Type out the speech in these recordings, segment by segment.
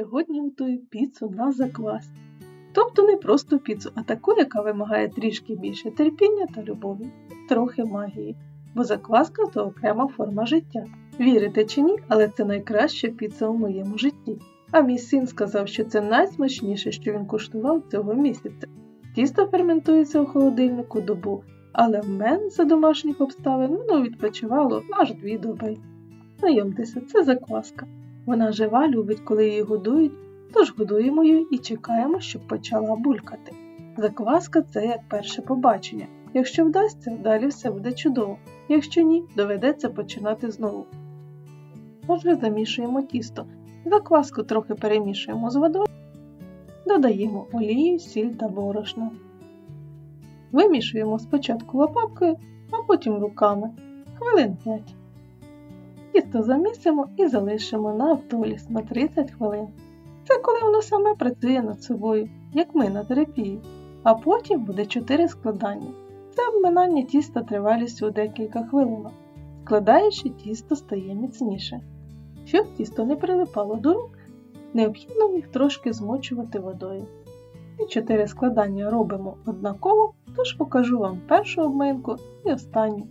Сьогодні готую піцу на заквасці. Тобто не просто піцу, а таку, яка вимагає трішки більше терпіння та любові, трохи магії, бо закваска то окрема форма життя. Вірите чи ні, але це найкраща піца у моєму житті. А мій син сказав, що це найсмачніше, що він куштував цього місяця. Тісто ферментується у холодильнику добу, але в мене за домашніх обставин воно відпочивало аж дві доби. Знайомтеся, це закваска. Вона жива, любить, коли її годують, тож годуємо її і чекаємо, щоб почала булькати. Закваска це як перше побачення. Якщо вдасться, далі все буде чудово. Якщо ні, доведеться починати знову. Отже, замішуємо тісто. Закваску трохи перемішуємо з водою, додаємо олію, сіль та борошно. Вимішуємо спочатку лопаткою, а потім руками. Хвилин 5. Тісто замісимо і залишимо на автоліс на 30 хвилин. Це коли воно саме працює над собою, як ми на терапії, а потім буде 4 складання. Це обминання тіста тривалістю декілька хвилин. Складаючи, тісто стає міцніше. Щоб тісто не прилипало до рук, необхідно їх трошки змочувати водою. І 4 складання робимо однаково, тож покажу вам першу обминку і останню.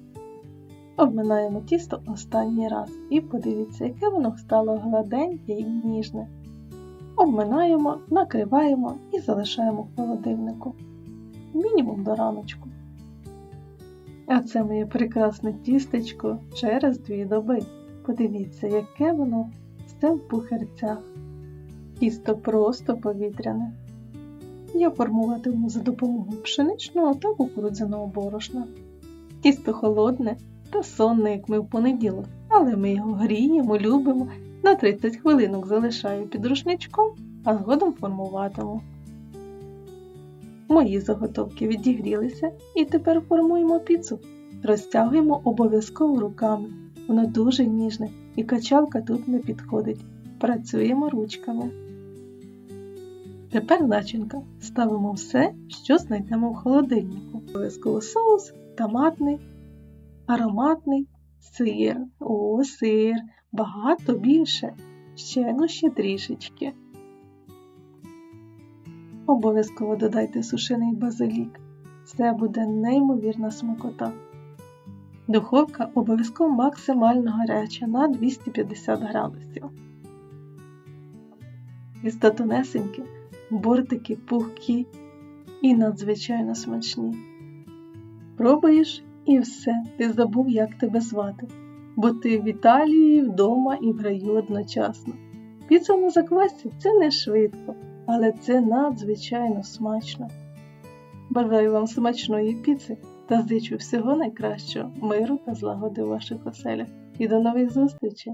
Обминаємо тісто останній раз і подивіться, яке воно стало гладеньке і ніжне. Обминаємо, накриваємо і залишаємо в холодильнику. Мінімум до раночку. А це моє прекрасне тістечко через дві доби. Подивіться, яке воно все в пухерцях. Тісто просто повітряне. Я формуватиму за допомогою пшеничного та кукурудзяного борошна. Тісто холодне та сонне, як ми в понеділок, але ми його гріємо, любимо, на 30 хвилинок залишаю під рушничком, а згодом формуватиму. Мої заготовки відігрілися і тепер формуємо піцу. Розтягуємо обов'язково руками. Воно дуже ніжне і качалка тут не підходить. Працюємо ручками. Тепер начинка. Ставимо все, що знайдемо в холодильнику. Обов'язково соус, томатний, ароматний, сир. О, сир. Багато більше. Ще, ну ще трішечки. Обов'язково додайте сушений базилік. Це буде неймовірна смакота. Духовка обов'язково максимально гаряча на 250 градусів. Тісто тонесеньке, бортики пухкі і надзвичайно смачні. Пробуєш і все, ти забув, як тебе звати, бо ти в Італії, вдома і в раю одночасно. Піца на заквасці це не швидко, але це надзвичайно смачно. Бажаю вам смачної піци та зичу всього найкращого, миру та злагоди в ваших оселях. І до нових зустрічей!